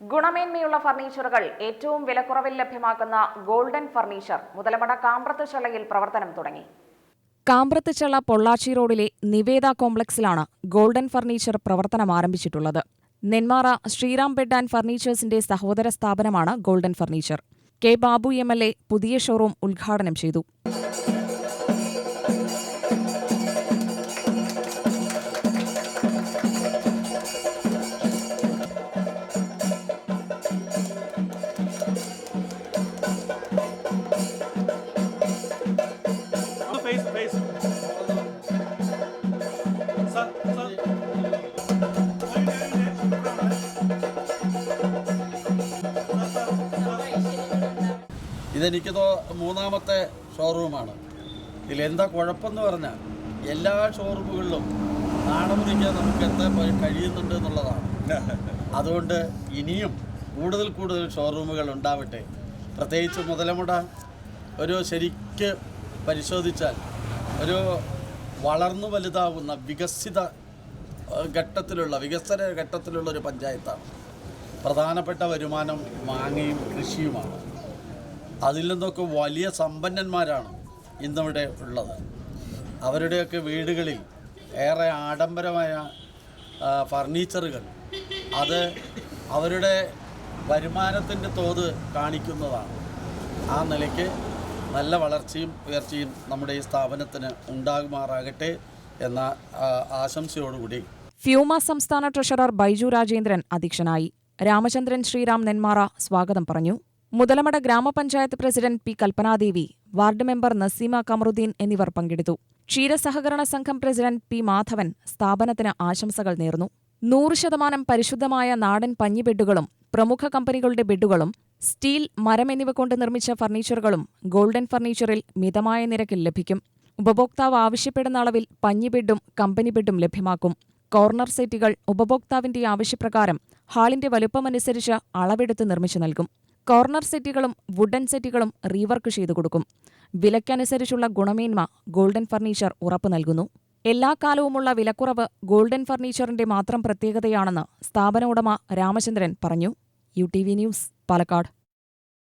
ഗുണമേന്മയുള്ള ഫർണിച്ചറുകൾ ഏറ്റവും വിലക്കുറവിൽ ലഭ്യമാക്കുന്ന ഗോൾഡൻ ഫർണിച്ചർ മുതലമട കാമ്പ്രത്ത് ശാലയിൽ പ്രവർത്തനം തുടങ്ങി. കാമ്പ്രത്തുചള്ള പൊള്ളാച്ചി റോഡിലെ നിവേദ കോംപ്ലക്സിലാണ് ഗോൾഡൻ ഫർണിച്ചർ പ്രവർത്തനം ആരംഭിച്ചിട്ടുള്ളത്. നെന്മാറ ശ്രീറാം ബെഡ് ആൻഡ് ഫർണിച്ചേഴ്സിന്റെ സഹോദര സ്ഥാപനമാണ് golden furniture. K Babu A പുതിയ ഷോറൂം ഉദ്ഘാടനം ചെയ്തു. ഇതെനിക്ക് മൂന്നാമത്തെ ഷോറൂമാണ് ഇതിലെന്താ കുഴപ്പമെന്ന് പറഞ്ഞാൽ എല്ലാ ഷോറൂമുകളിലും നാണമുറിക്കാൻ നമുക്ക് എത്താൻ കഴിയുന്നുണ്ട് എന്നുള്ളതാണ്. അതുകൊണ്ട് ഇനിയും കൂടുതൽ കൂടുതൽ ഷോറൂമുകൾ ഉണ്ടാവട്ടെ. പ്രത്യേകിച്ച് മുതലമുട ഒരു ശരിക്ക് പരിശോധിച്ചാൽ ഒരു വളർന്നു വലുതാവുന്ന വികസിത ഘട്ടത്തിലുള്ള വികസന ഘട്ടത്തിലുള്ള ഒരു പഞ്ചായത്താണ്. പ്രധാനപ്പെട്ട വരുമാനം മാങ്ങയും കൃഷിയുമാണ്. അതിൽ നിന്നൊക്കെ വലിയ സമ്പന്നന്മാരാണ് ഇന്നിവിടെ ഉള്ളത്. അവരുടെയൊക്കെ വീടുകളിൽ ഏറെ ആഡംബരമായ ഫർണിച്ചറുകൾ. അത് അവരുടെ വരുമാനത്തിന്റെ തോത് കാണിക്കുന്നതാണ്. ആ നിലയ്ക്ക് നല്ല വളർച്ചയും ഉയർച്ചയും നമ്മുടെ ഈ സ്ഥാപനത്തിന് ഉണ്ടാകുമാറാകട്ടെ എന്ന ആശംസയോടുകൂടി. ഫ്യൂമ സംസ്ഥാന ട്രഷറർ ബൈജു രാജേന്ദ്രൻ അധ്യക്ഷനായി. രാമചന്ദ്രൻ ശ്രീറാം നെന്മാറ സ്വാഗതം പറഞ്ഞു. മുതലമട ഗ്രാമപഞ്ചായത്ത് president P Kalpanadevi ward member Naseema Kamaruddeen എന്നിവർ പങ്കെടുത്തു. ക്ഷീരസഹകരണ സംഘം പ്രസിഡന്റ് പി മാധവൻ സ്ഥാപനത്തിന് ആശംസകൾ നേർന്നു. നൂറ് ശതമാനം പരിശുദ്ധമായ നാടൻ പഞ്ഞിബെഡുകളും പ്രമുഖ കമ്പനികളുടെ ബെഡുകളും സ്റ്റീൽ മരം എന്നിവ കൊണ്ട് നിർമ്മിച്ച ഫർണിച്ചറുകളും ഗോൾഡൻ ഫർണിച്ചറിൽ മിതമായ നിരക്കിൽ ലഭിക്കും. ഉപഭോക്താവ് ആവശ്യപ്പെടുന്ന അളവിൽ പഞ്ഞിബെഡും കമ്പനി ബെഡും ലഭ്യമാക്കും. കോർണർ സെറ്റുകൾ ഉപഭോക്താവിന്റെ ആവശ്യപ്രകാരം ഹാളിന്റെ വലുപ്പമനുസരിച്ച് അളവെടുത്ത് നിർമ്മിച്ചു നൽകും. കോർണർ സെറ്റുകളും വുഡൻ സെറ്റുകളും റീവർക്ക് ചെയ്തു കൊടുക്കും. വിലയ്ക്കനുസരിച്ചുള്ള ഗുണമേന്മ ഗോൾഡൻ ഫർണിച്ചർ ഉറപ്പു നൽകുന്നു. എല്ലാ കാലവുമുള്ള വിലക്കുറവ് ഗോൾഡൻ ഫർണിച്ചറിന്റെ മാത്രം പ്രത്യേകതയാണെന്ന് സ്ഥാപന ഉടമ രാമചന്ദ്രൻ പറഞ്ഞു. U T V news Palakkad.